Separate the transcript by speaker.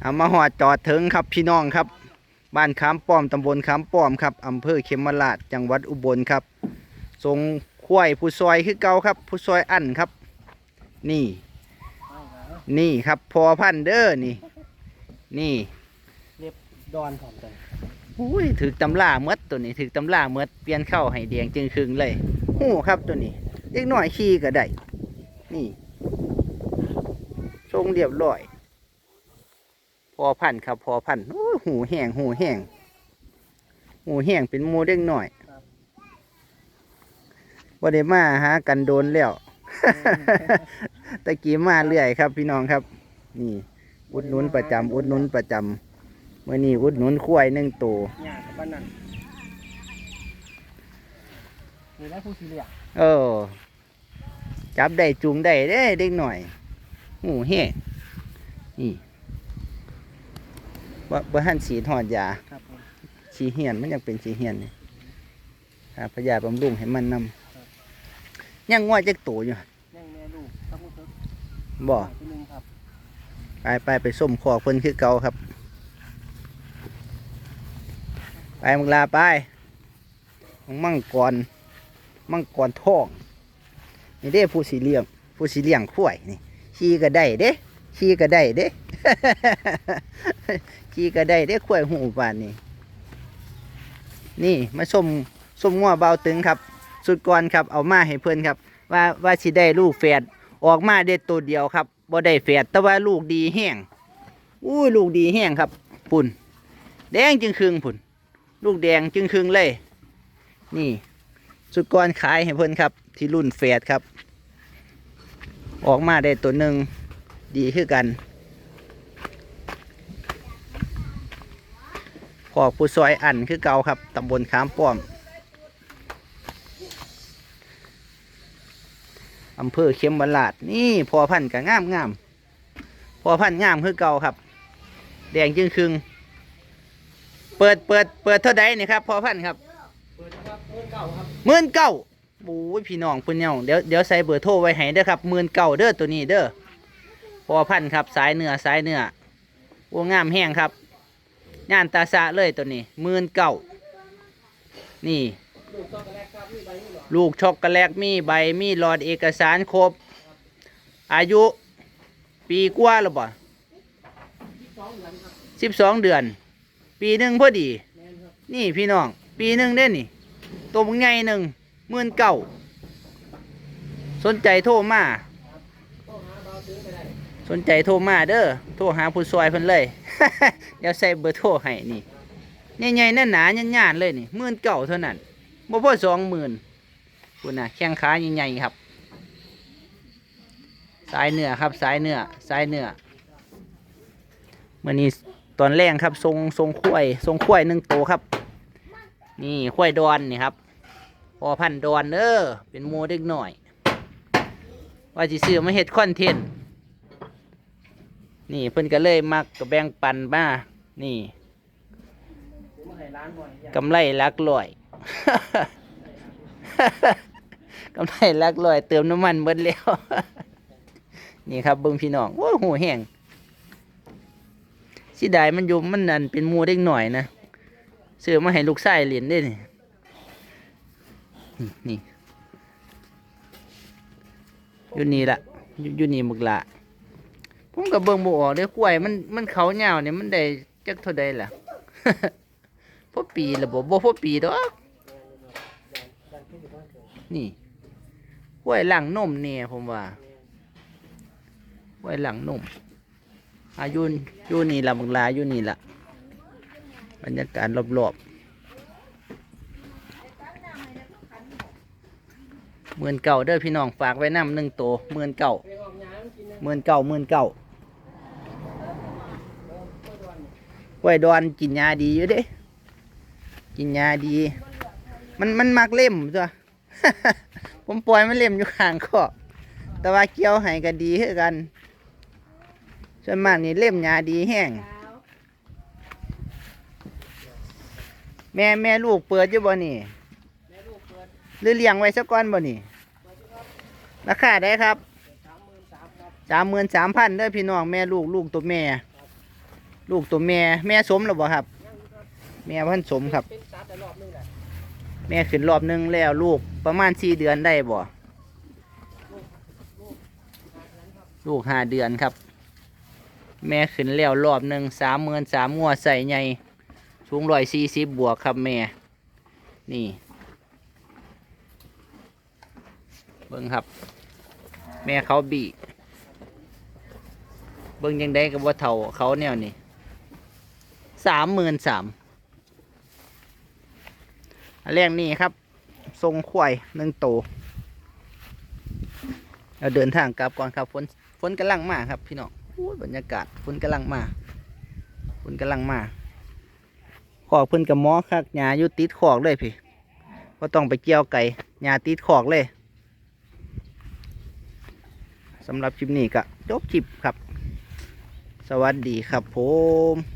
Speaker 1: เอามาหอดจอดถึงครับพี่น้องครับ บ้านขามป้อมตำบลขามป้อมครับอำเภอเขมราชจังหวัดอุบลครับทรงควายผู้ซอยคือเก่าครับ ผู้ซอยอันครับ นี่ นี่ครับพอพันธุ์เด้อนี่ นี่
Speaker 2: ดอนของตัว
Speaker 1: อุ้ยถือตำล่าเมดตัวนี้ถือตำล่าเมดเปลี่ยนเข้าให้แดงจึงครึงเลยหู้ครับตัวนี้เล็กน้อยขี้ก็ได้นี่ทรงเรียบร้อย พอพันธุ์ครับพอพันธุ์โอ้ยหูแห้งหูแห้งหูแห้งเป็นหมูเด็กหน่อยว่าได้มาหากันโดนแล้วตะกี้มาเรื่อยครับ พี่น้องครับ นี่ อุดหนุนประจำอุดหนุนประจำเมื่อนี้อุดหนุนควายหนึ่งตัว
Speaker 2: หยาดบ้านนั่นนี่ได้ผู้สีเหลือง
Speaker 1: เออ จับได้จูงได้เด้เด็กหน่อยหูแห้งนี่ ว่าว่าหันสีถอดยา
Speaker 2: ครับผม
Speaker 1: สีเหียนมันยังเป็นสีเหียนนี่หาพยาบำรุงให้มันนำยังว่าจะโตอยู่
Speaker 2: ยังแม่ลูกถ้าพูดถึง
Speaker 1: บ่
Speaker 2: ที่หนึ่งครับ
Speaker 1: ไปไปไปส้มคอเพิ่นคือเก่าครับ ไปมึงลาไปมังกรมังกรทองนี่เด้ผู้สีเลี้ยง ผู้สีเลี้ยงข้วยนี่ ขี่ก็ได้เด้ ขี่ก็ได้เด้ ขี่ก็ได้เด้ข้วยหูบานนี่นี่มาส้มส้มงัวเบาตึงครับ สุดก่อนครับเอามาให้เพื่อนครับ ว่าว่าสิได้ลูกแฝดออกมาได้ตัวเดียวครับบ่ได้แฝดแต่ว่าลูกดีแห้งอุ้ยลูกดีแห้งครับปุ่น แดงจึงครึ่งปุ่น ลูกแดงจึงครึ่งเลย นี่ สุดก่อนขายให้เพื่อนครับ ที่รุ่นแฝดครับ ออกมาได้ตัวหนึ่งดีคือกัน ขอกผู้ซอยอันคือเก่าครับตำบลขามป้อมอำเภอเข็มบรรลาดนี่พอพันธุ์ก็งามงามพอพันธุ์งามคือเก่าครับ แดงจึงครึงเปิดเปิดเปิดเท่าใดนี่ครับพอพันธุ์ครับ
Speaker 2: เปิดนะครับเปิดเก่าครับ
Speaker 1: หมื่นเก้าโอ้ยพี่น้องพุ่นเนาเดี๋ยวเดี๋ยวใส่เบอร์โทรไว้ให้เด้อครับหมื่นเก้าเด้อตัวนี้เด้อพอพันธุ์ครับสายเนื้อสายเนื้อโอ้งามแห้งครับ ย่านตาสะเลยตัวนี้หมื่นเก้านี่
Speaker 2: ลูกช็อกโกแลต
Speaker 1: มีใบมีหลอดเอกสารครบ อายุปีกว่า
Speaker 2: หมือนครับ
Speaker 1: สิบสองเดือน ปีหนึ่งพอดี
Speaker 2: นี่
Speaker 1: พี่น้อง ปีหนึ่งเด้นี่ ตัวมึงใหญ่หนึ่งหมื่นเก้าสนใจโทรมา
Speaker 2: ต้องหาเบาซื้อไปได้
Speaker 1: สนใจโทรมาเด้อโทรหาผู้ซอยเพิ่นเลย เดี๋ยวใส่เบอร์โทรให้นี่ใหญ่ๆนั่นหนาย่านๆเลยนี่หมื่นเก้าเท่านั้นบ่พอสองหมื่นคุณน่ะแข้งขาใหญ่ๆครับ สายเนื้อครับสายเนื้อสายเนื้อมื่อนี้ตอนแรกครับทรงทรงข้วยทรงข้วยหนึ่งโตครับ นี่ข้วยดอนนี่ครับพอพันดอนเด้อเป็นโมเด็กหน่อย ว่าสิซื้อมาเฮ็ดคอนเทนต์ นี่เพิ่นก็เลยมักก็แบ่งปันมานี่
Speaker 2: ซื้อมานหน่
Speaker 1: กำไรลักร้อยกำไรลักร้อย เติมน้ำมันเบิดแล้ว นี่ครับเบิ่งพี่น้องโอ้โหแห้งสิได้มันอยู่มันนั่นเป็นมูเด็กหน่อยนะซื้อมาให้ลูกชายเหรียนได้นี่นี่นี่อยู่นี่ละอยู่อยู่นี่มึกละ ผมก็เบิ่งบ่ออกเด้กล้วยมันมันเขายาวเนี่ยมันได้จักเท่าใดล่ะพอปีละบ่บ่พอปีดอก
Speaker 2: นขึ้นอยู่กิด
Speaker 1: นี่ห้วยหลังนมเนี่ยผมว่าห้วยหลังนมอายุอยู่นี่ละบังลาอยู่นี่ละบรรยากาศรอบๆหมื่นเก่าเด้อพี่น้องฝากไว้น้ำหนึ่งโตัวหมื่นเก่า
Speaker 2: ไปออกยามันกินนะ
Speaker 1: หมื่นเก่าหมื่นเก่า ห้วยดอนกินยาดีอยู่เด้ กินยาดี มันมันมักเล่มจ้ะผมปล่อยมันเล่มอยู่ข้างคอกแต่ว่าเกี่ยวให้ก็ดีคือกัน ส่วนมากนี่เล่มยาดีแห้ง แม่แม่ลูกเปิดอยู่บ่นี่หรือเลี้ยงไว้สักก้อนบ่นี่ ราคาได้ครับ
Speaker 2: สามหมื่นสามครับ
Speaker 1: สามหมื่นสามพันเด้อพี่น้องแม่ลูกลูกตัวแม่ ลูกตัวแม่แม่สมหรือบ่าครับ แม่พันสมครับ แม่ขึ้นรอบหนึงแล้วลูกประมาณสี่เดือนได้บ่ลูกห้าเดือนครับ แม่ขึ้นแล้วรอบหนึ่งสามหมื่นสามงัวใส่ใหญ่สูงร้อยสี่สิบบวกครับแม่ นี่เบิ้งครับ แม่เขาบีเบิ้งยังได้กับว่าเท่าเขาแนวนี่ สามหมื่นสามอันแรกนี่ครับ ทรงควายหนึ่งโตวเราเดินทางกลับก่อนครับฝนฝนกำลังมาครับ พี่น้องโอ้ยบรรยากาศฝนกำลังมาฝนกำลังมาขอกเพิ่นกับหมอคักหญ้าอยู่ติดขอกเลยพี่ก็ต้องไปเกี่ยวไก่หญ้าติดขอกเลยสำหรับคลิปนี้ก็จบคลิปครับ สวัสดีครับผม